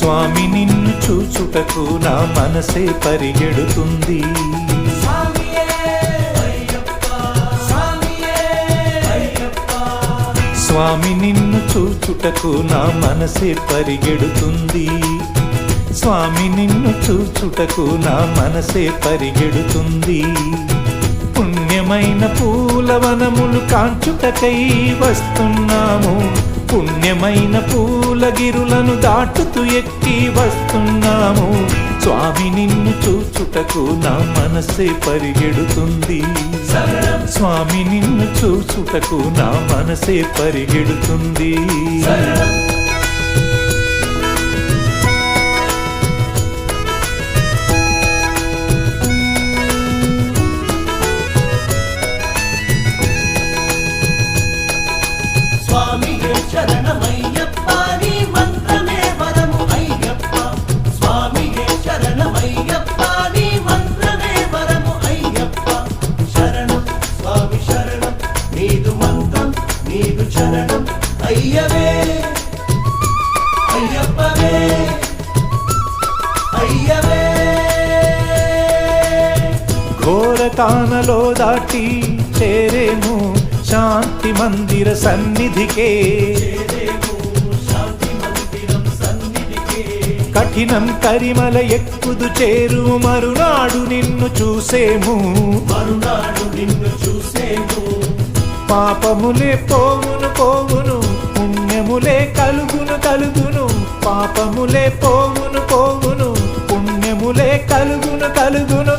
స్వామి నిన్ను చూచుటకు నా మనసే పరిగెడుతుంది. స్వామి నిన్ను చూచుటకు నా మనసే పరిగెడుతుంది. స్వామి నిన్ను చూచుటకు నా మనసే పరిగెడుతుంది. పుణ్యమైన పూలవనములు కాంచుటకై వస్తున్నాము. పుణ్యమైన పూలగిరులను దాటుతూ ఎక్కి వస్తున్నాము. స్వామి నిన్ను చూచుటకు నా మనసే పరిగెడుతుంది. స్వామి నిన్ను చూచుటకు నా మనసే పరిగెడుతుంది. స్వామియే శరణమయ్యప్ప నీ మంత్రమే వరము అయ్యప్ప స్వామియే శరణమయ్యప్ప నీ మంత్రమే వరము అయ్యప్ప శరణం స్వామి శరణం నీదు మంత్రం నీదు అయ్యవే అయ్యప్పవే అయ్యవే. ఘోరతానలో దాటి చేరేము శాంతి మందిర సన్నిధికే. కఠినం కరిమల ఎక్కుదు చేరు మరునాడు నిన్ను చూసేము. మరునాడు నిన్ను చూసేము పాపములే పోవును పోవును. పుణ్యములే కలుగును కలుగును. పాపములే పోవును పోవును. పుణ్యములే కలుగును కలుగును.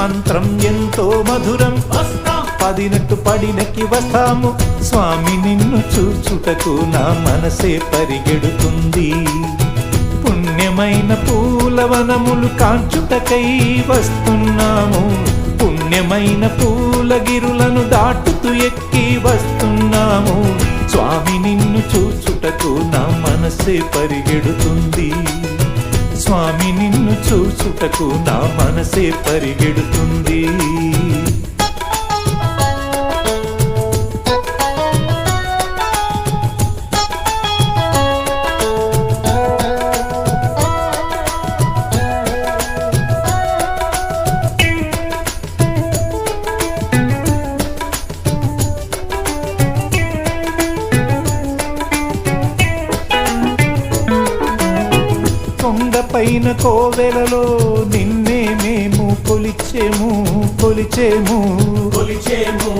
మంత్రం ఎంతో మధురం. వస్తాం పదినట్టు పడినకి వస్తాము. స్వామి నిన్ను చూచుటకు నా మనసే పరిగెడుతుంది. పుణ్యమైన పూలవనములు కాంచుటకై వస్తున్నాము. పుణ్యమైన పూలగిరులను దాటుతూ ఎక్కి వస్తున్నాము. స్వామి నిన్ను చూచుటకు నా మనసే పరిగెడుతుంది. స్వామి నిన్ను చూచుటకు నా మనసే పరిగెడుతుంది. కొండపైన కోవెలలో నిన్నే మేము కొలిచేము కొలిచేము. కొలిచేము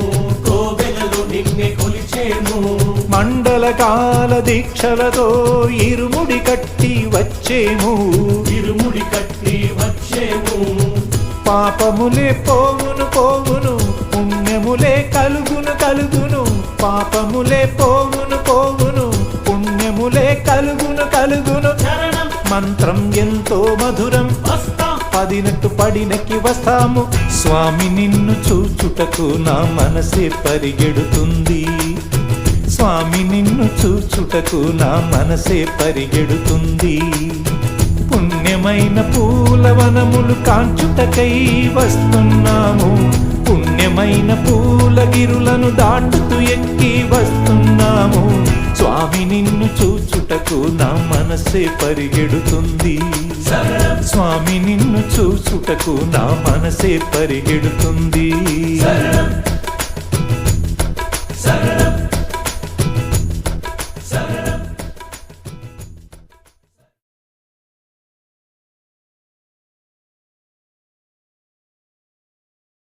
కోవెలలో నిన్నే కొలిచేము. మండల కాల దీక్షలతో ఇరుముడి కట్టి వచ్చేము. ఇరుముడి కట్టి వచ్చేము. పాపములే పోవును పోవును పుణ్యములే కలుగును కలుగును. పాపములే పోవును మంత్రం ఎంతో మధురం. పదినట్టు పడినకి వస్తాము. స్వామి నిన్ను చూచుటకు నా మనసే పరిగెడుతుంది. స్వామి నిన్ను చూచుటకు నా మనసే పరిగెడుతుంది. పుణ్యమైన పూలవనములు కాంచుటకై వస్తున్నాము. పుణ్యమైన పూలగిరులను దాటుతూ ఎక్కి వస్తున్నాము. స్వామి నిన్ను చూచుటకు నా మనసే పరిగెడుతుంది. స్వామి నిన్ను చూచుటకు నా మనసే పరిగెడుతుంది.